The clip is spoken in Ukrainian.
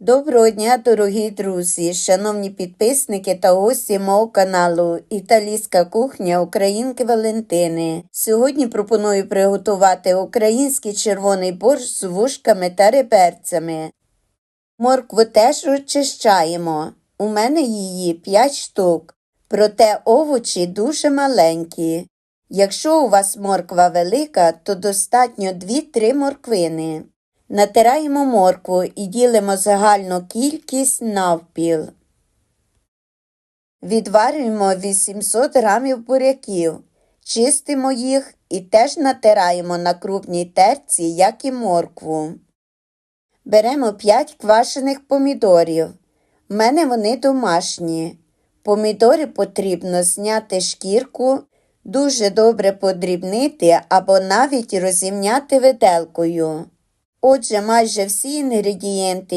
Доброго дня, дорогі друзі, шановні підписники та гості мого каналу Італійська кухня Українки Валентини. Сьогодні пропоную приготувати український червоний борщ з вушками та реберцями. Моркву теж очищаємо. У мене її 5 штук, проте овочі дуже маленькі. Якщо у вас морква велика, то достатньо 2-3 морквини. Натираємо моркву і ділимо загальну кількість навпіл. Відварюємо 800 г буряків, чистимо їх і теж натираємо на крупній терці, як і моркву. Беремо 5 квашених помідорів. У мене вони домашні. Помідори потрібно зняти шкірку, дуже добре подрібнити або навіть розімняти виделкою. Отже, майже всі інгредієнти,